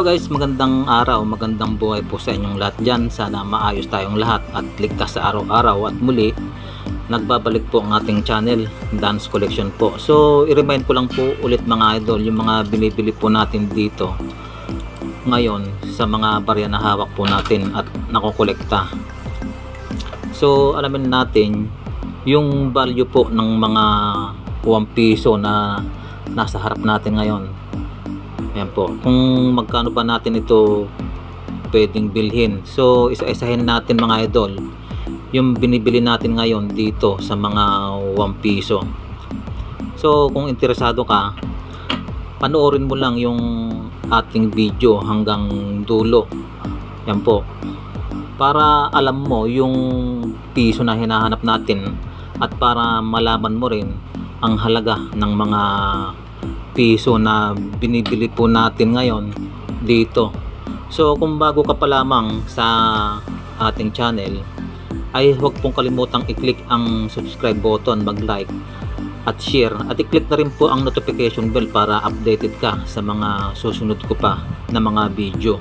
Hello guys, magandang araw, magandang buhay po sa inyong lahat dyan. Sana maayos tayong lahat at ligtas sa araw-araw. At muli, nagbabalik po ang ating channel, Dance Collection po. So, i-remind ko lang po ulit mga idol, yung mga binibili po natin dito ngayon sa mga barya na hawak po natin at nakokolekta. So, alamin natin yung value po ng mga 1 piso na nasa harap natin ngayon. Ayan po. Kung magkano pa natin ito pwedeng bilhin. So, isa-isahin natin mga idol yung binibili natin ngayon dito sa mga 1 piso. So, kung interesado ka, panoorin mo lang yung ating video hanggang dulo. Yan po. Para alam mo yung piso na hinahanap natin at para malaman mo rin ang halaga ng mga piso na binibili po natin ngayon dito. So kung bago ka pa lamang sa ating channel ay huwag pong kalimutang i-click ang subscribe button, mag-like at share at i-click na rin po ang notification bell para updated ka sa mga susunod ko pa na mga video.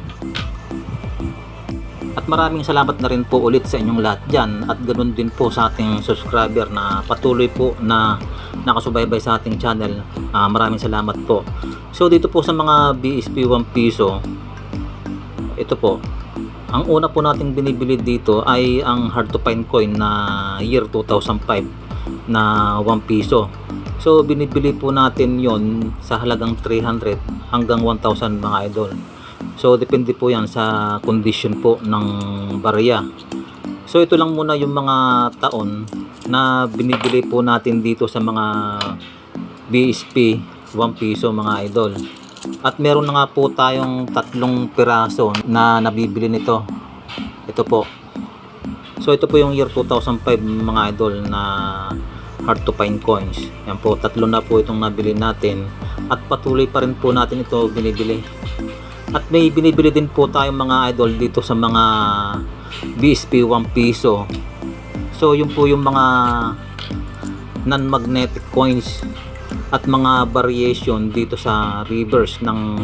At maraming salamat na rin po ulit sa inyong lahat dyan at ganoon din po sa ating subscriber na patuloy po na nakasubaybay sa ating channel. Ah, maraming salamat po. So dito po sa mga BSP 1 piso, ito po, ang una po nating binibili dito ay ang hard to find coin na year 2005 na 1 piso. So binibili po natin yon sa halagang 300 hanggang 1,000 mga idol. So depende po yan sa condition po ng barya. So ito lang muna yung mga taon na binibili po natin dito sa mga BSP 1 piso mga idol. At meron na nga po tayong tatlong piraso na nabibili nito. Ito po. So ito po yung year 2005 mga idol na hard to find coins. Yan po, tatlo na po itong nabili natin at patuloy pa rin po natin ito binibili. At may binibili din po tayong mga idol dito sa mga BSP 1 piso. So yun po yung mga non-magnetic coins at mga variation dito sa reverse ng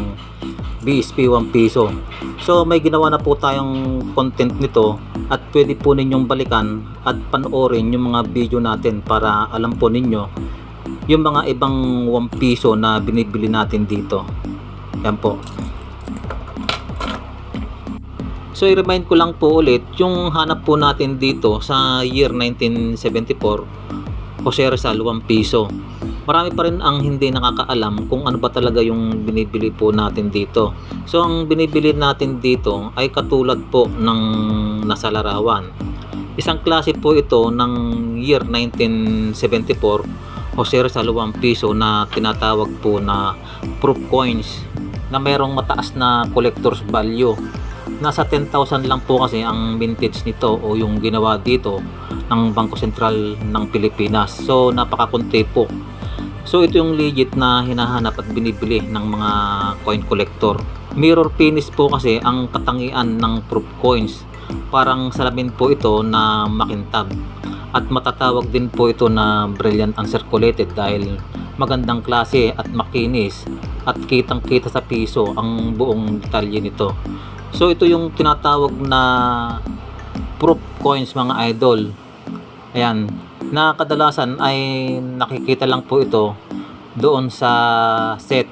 BSP 1 piso. So may ginawa na po tayong content nito at pwede po ninyong balikan at panoorin yung mga video natin para alam po ninyo yung mga ibang 1 piso na binibili natin dito. Yan po. So i-remind ko lang po ulit yung hanap po natin dito sa year 1974 Jose Rizal 1 piso. Marami pa rin ang hindi nakakaalam kung ano ba talaga yung binibili po natin dito. So ang binibili natin dito ay katulad po ng nasa larawan. Isang klase po ito ng year 1974 Jose Rizal 1 piso na tinatawag po na proof coins na mayroong mataas na collector's value nasa 10,000 lang po kasi ang vintage nito o yung ginawa dito ng Bangko Sentral ng Pilipinas. So napakakunti po. So ito yung legit na hinahanap at binibili ng mga coin collector. Mirror finish po kasi ang katangian ng proof coins. Parang salamin po ito na makintab. At matatawag din po ito na brilliant uncirculated dahil magandang klase at makinis at kitang kita sa piso ang buong detalye nito. So ito yung tinatawag na proof coins mga idol. Ayan, na kadalasan ay nakikita lang po ito doon sa set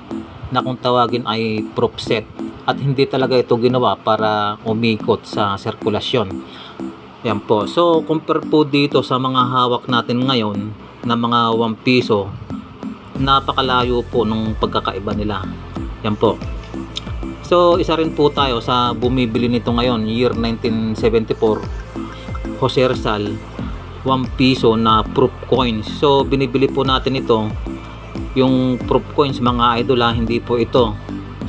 na kung tawagin ay proof set at hindi talaga ito ginawa para umikot sa sirkulasyon. Yan po. So compare po dito sa mga hawak natin ngayon na mga 1 piso napakalayo po nung pagkakaiba nila. Yan po. So, isa rin po tayo sa bumibili nito ngayon, year 1974, Jose Rizal, 1 piso na proof coins. So, binibili po natin ito, yung proof coins mga idol ha, hindi po ito.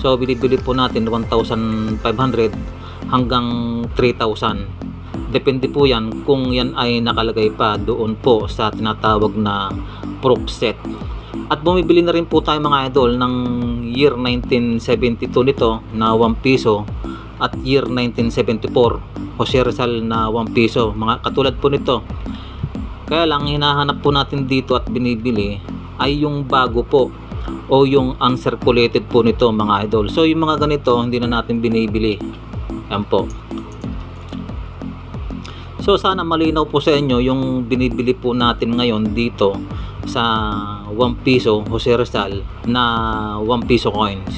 So, binibili po natin 1,500 hanggang 3,000. Depende po yan kung yan ay nakalagay pa doon po sa tinatawag na proof set. At bumibili na rin po tayo mga idol ng year 1972 nito na 1 piso at year 1974 Jose Rizal na 1 piso. Mga katulad po nito. Kaya lang hinahanap po natin dito at binibili ay yung bago po o yung uncirculated po nito mga idol. So yung mga ganito hindi na natin binibili. Yan po. So sana malinaw po sa inyo yung binibili po natin ngayon dito sa 1 piso Jose Rizal na 1 piso coins.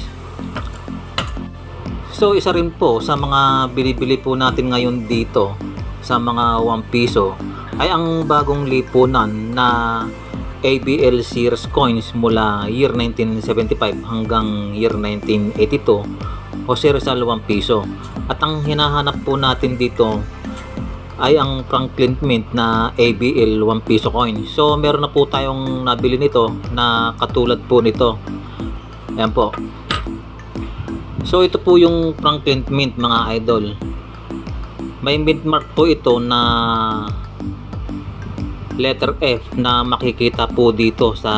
So isa rin po sa mga binibili po natin ngayon dito sa mga 1 piso ay ang bagong lipunan na ABL series coins mula year 1975 hanggang year 1982 Jose Rizal 1 piso. At ang hinahanap po natin dito ay ang Franklin Mint na ABL 1 piso coin. So meron na po tayong nabili nito na katulad po nito. Ayan po. So ito po yung Franklin Mint mga idol. May mint mark po ito na letter F na makikita po dito sa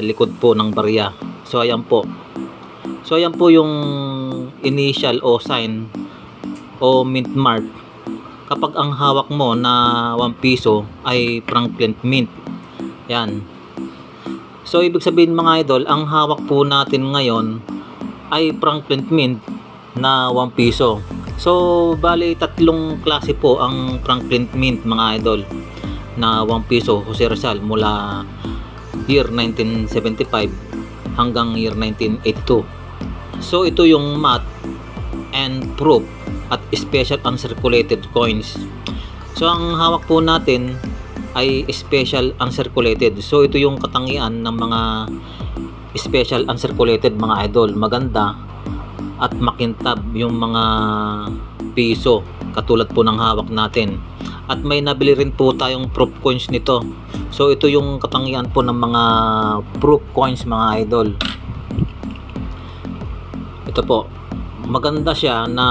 likod po ng barya. So ayan po. So ayan po yung initial o sign o mint mark kapag ang hawak mo na 1 piso ay Franklin Mint. Yan. So ibig sabihin mga idol, ang hawak po natin ngayon ay Franklin Mint na 1 piso. So bali tatlong klase po ang Franklin Mint mga idol na 1 piso Jose Rizal mula year 1975 hanggang year 1982. So ito yung matte and proof at special uncirculated coins. So ang hawak po natin ay special uncirculated. So ito yung katangian ng mga special uncirculated mga idol. Maganda at makintab yung mga piso katulad po ng hawak natin. At may nabili rin po tayong proof coins nito. So ito yung katangian po ng mga proof coins mga idol. Ito po, maganda siya na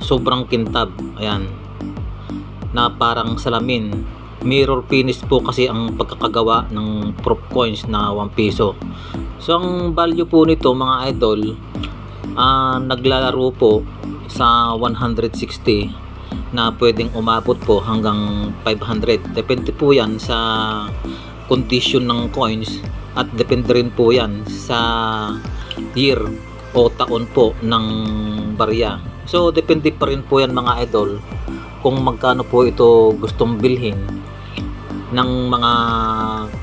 sobrang kintab. Ayan. Na parang salamin. Mirror finish po kasi ang pagkakagawa ng proof coins na 1 piso. So ang value po nito mga idol ah, naglalaro po sa 160 na pwedeng umabot po hanggang 500 depende po yan sa condition ng coins at depende rin po yan sa year o taon po ng barya. So depende pa rin po yan mga idol kung magkano po ito gustong bilhin ng mga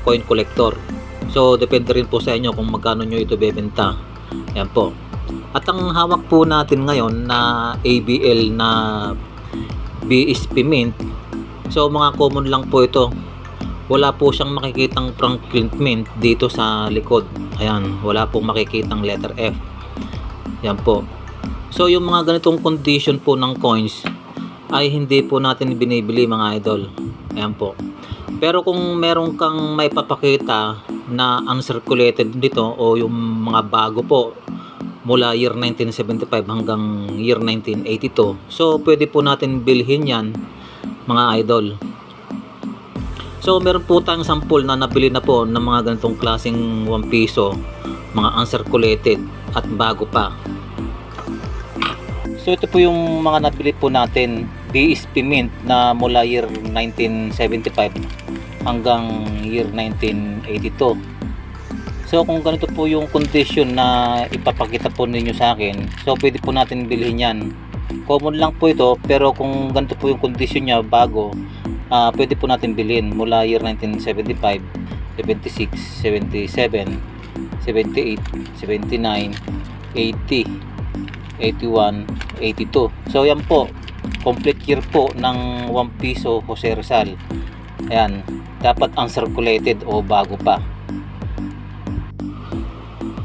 coin collector. So depende rin po sa inyo kung magkano nyo ito bebenta. Yan po. At ang hawak po natin ngayon na ABL na BSP Mint. So mga common lang po ito. Wala po siyang makikitang Franklin Mint dito sa likod. Ayan, wala pong makikitang letter F. Yan po. So yung mga ganitong condition po ng coins ay hindi po natin binibili mga idol. Ayan po. Pero kung meron kang may papakita na uncirculated dito o yung mga bago po mula year 1975 hanggang year 1982. So pwede po natin bilhin yan mga idol. So meron po tayong sample na nabili na po ng mga ganitong klaseng 1 piso, mga uncirculated at bago pa. So ito po yung mga nabili po natin BSP Mint na mula year 1975 hanggang year 1982. So kung ganito po yung condition na ipapakita po ninyo sa akin, so pwede po natin bilhin yan. Common lang po ito pero kung ganito po yung condition niya bago, ah, pwede po natin bilhin mula year 1975, 76, 77, 78, 79, 80, 81, 82. So yan po, complete year po ng 1 piso Jose Rizal. Ayan, dapat uncirculated o bago pa.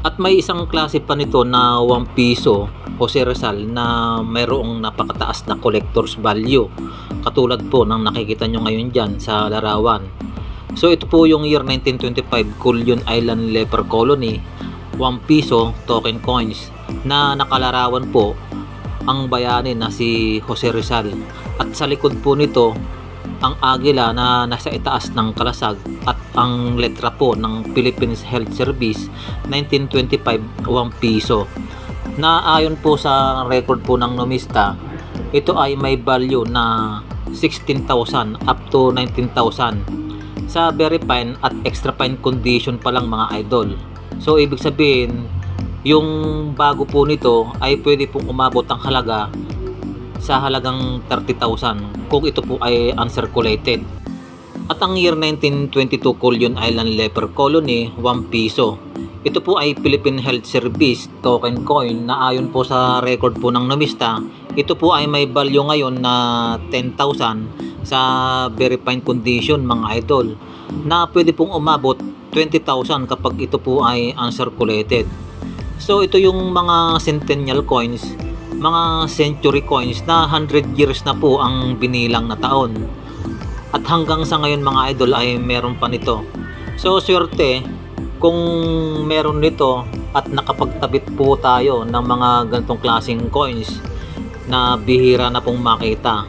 At may isang klase pa nito na 1 piso Jose Rizal na mayroong napakataas na collector's value. Katulad po ng nakikita nyo ngayon dyan sa larawan. So ito po yung year 1925 Cullion Island Leper Colony. 1 piso token coins na nakalarawan po ang bayani na si Jose Rizal. At sa likod po nito ang agila na nasa itaas ng kalasag at ang letra po ng Philippines Health Service 1925 1 piso. Na ayon po sa record po ng numista ito ay may value na 16,000 up to 19,000 sa very fine at extra fine condition pa lang mga idol So ibig sabihin, yung bago po nito ay pwede pong umabot ang halaga sa halagang 30,000 kung ito po ay uncirculated. At ang year 1922 Cullion Island Leper Colony, 1 piso. Ito po ay Philippine Health Service token coin na ayon po sa record po ng numista, ito po ay may value ngayon na 10,000 sa very fine condition mga idol na pwede pong umabot 20,000 kapag ito po ay uncirculated. So ito yung mga centennial coins, mga century coins na 100 years na po ang binilang na taon. At hanggang sa ngayon mga idol ay meron pa nito. So swerte kung meron nito at nakapagtabit po tayo ng mga ganitong klaseng coins na bihira na pong makita.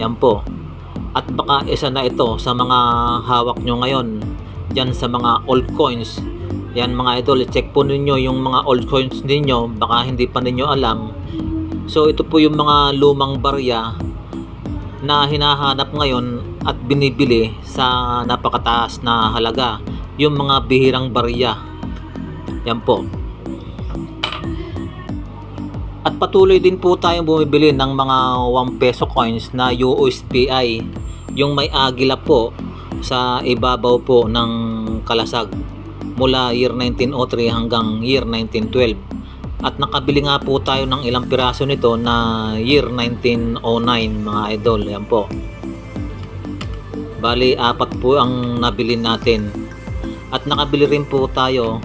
Yan po. At baka isa na ito sa mga hawak nyo ngayon dyan sa mga old coins. Yan mga idol, check po ninyo yung mga old coins ninyo, baka hindi pa ninyo alam. So ito po yung mga lumang barya na hinahanap ngayon at binibili sa napakataas na halaga yung mga bihirang barya. Yan po. At patuloy din po tayong bumibili ng mga 1 peso coins na USPI. Yung may agila po sa ibabaw po ng kalasag mula year 1903 hanggang year 1912. At nakabili nga po tayo ng ilang piraso nito na year 1909 mga idol. Yan po. Bali, apat po ang nabili natin. At nakabili rin po tayo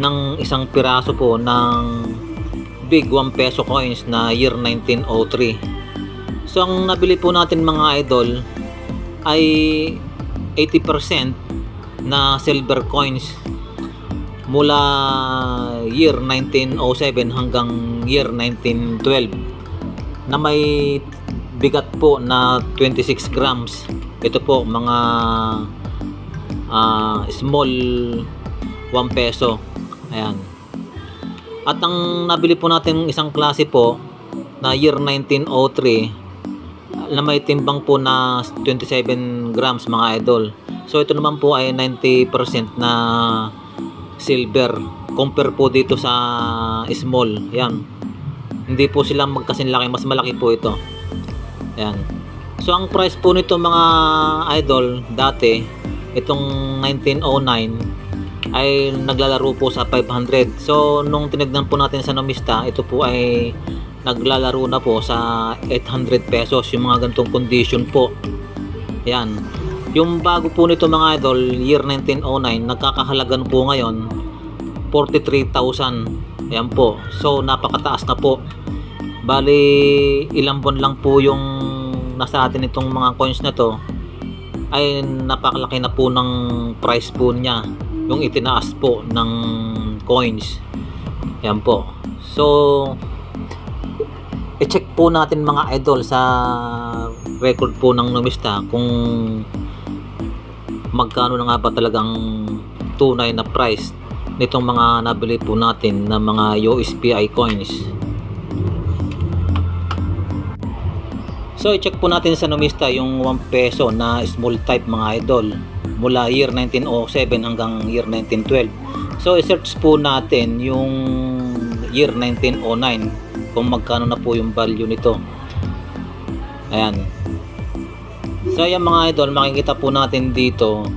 ng isang piraso po ng big 1 peso coins na year 1903. So ang nabili po natin mga idol ay 80% na silver coins mula year 1907 hanggang year 1912 na may bigat po na 26 grams. Ito po mga ah, small 1 peso. Ayan. At ang nabili po natin isang klase po na year 1903 na may timbang po na 27 grams mga idol. So ito naman po ay 90% na silver compare po dito sa small. Yan. Hindi po sila magkasing laki, mas malaki po ito. Yan. So ang price po nito mga idol dati itong 1909 ay naglalaro po sa 500. So, nung tinignan po natin sa Nomista, ito po ay naglalaro na po sa 800 pesos yung mga ganitong condition po. Yan. Yung bago po nito mga idol, year 1909, nagkakahalagan po ngayon 43,000. Yan po. So, napakataas na po. Bali, ilang buwan lang po yung nasa atin itong mga coins na to ay napakalaki na po ng price po niya yung itinaas po ng coins yan po so i-check po natin mga idol sa record po ng numista kung magkano na nga ba talagang tunay na price nitong mga nabili po natin na mga USPI coins So i-check po natin sa numista yung 1 peso na small type mga idol mula year 1907 hanggang year 1912. So i-search po natin yung year 1909 kung magkano na po yung value nito. Ayan. So ayan mga idol, makikita po natin dito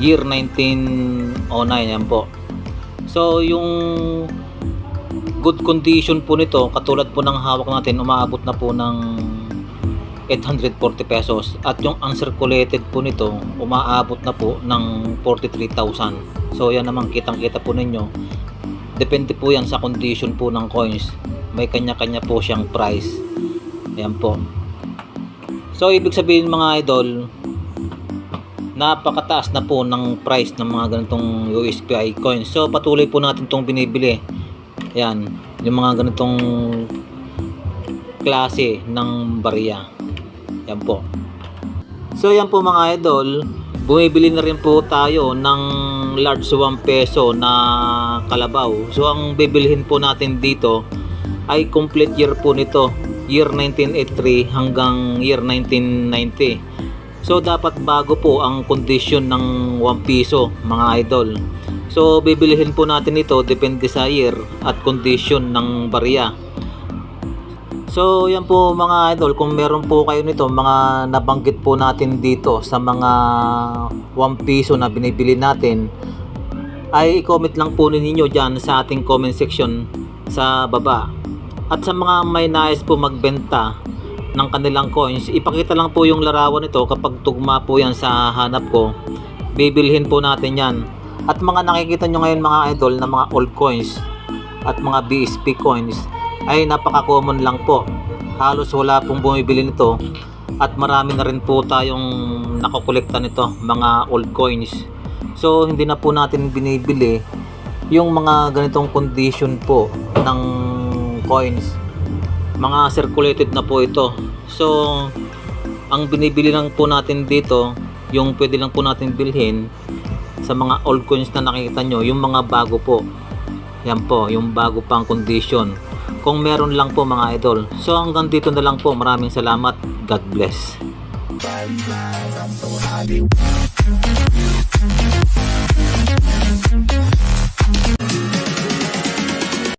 year 1909 yan po. So yung good condition po nito, katulad po ng hawak natin, umaabot na po ng 840 pesos at yung uncirculated po nito umaabot na po ng 43,000 so yan naman kitang kita po ninyo depende po yan sa condition po ng coins. May kanya-kanya po siyang price. Yan po. So ibig sabihin mga idol napakataas na po ng price ng mga ganitong USPI coins. So patuloy po natin itong binibili. Yan yung mga ganitong klase ng barya. Yan po. So yan po mga idol, bumibili na rin po tayo ng large 1 peso na kalabaw. So ang bibilhin po natin dito ay complete year po nito, year 1983 hanggang year 1990. So dapat bago po ang condition ng 1 piso mga idol. So bibilihin po natin ito depende sa year at condition ng barya. So yan po mga idol, kung meron po kayo nito, mga nabanggit po natin dito sa mga 1 piso na binibili natin, ay i-comment lang po ninyo dyan sa ating comment section sa baba. At sa mga may nais po magbenta ng kanilang coins, ipakita lang po yung larawan nito kapag tugma po yan sa hanap ko, bibilhin po natin yan. At mga nakikita nyo ngayon mga idol na mga old coins at mga BSP coins ay napaka-common lang po. Halos wala pong bumibili nito at marami na rin po tayong nakokolekta nito, mga old coins. So hindi na po natin binibili yung mga ganitong condition po ng coins. Mga circulated na po ito. So ang binibili lang po natin dito, yung pwede lang po natin bilhin sa mga old coins na nakikita nyo, yung mga bago po. Yan po, yung bago pang condition. Kung meron lang po mga idol. So hanggang dito na lang po. Maraming salamat. God bless.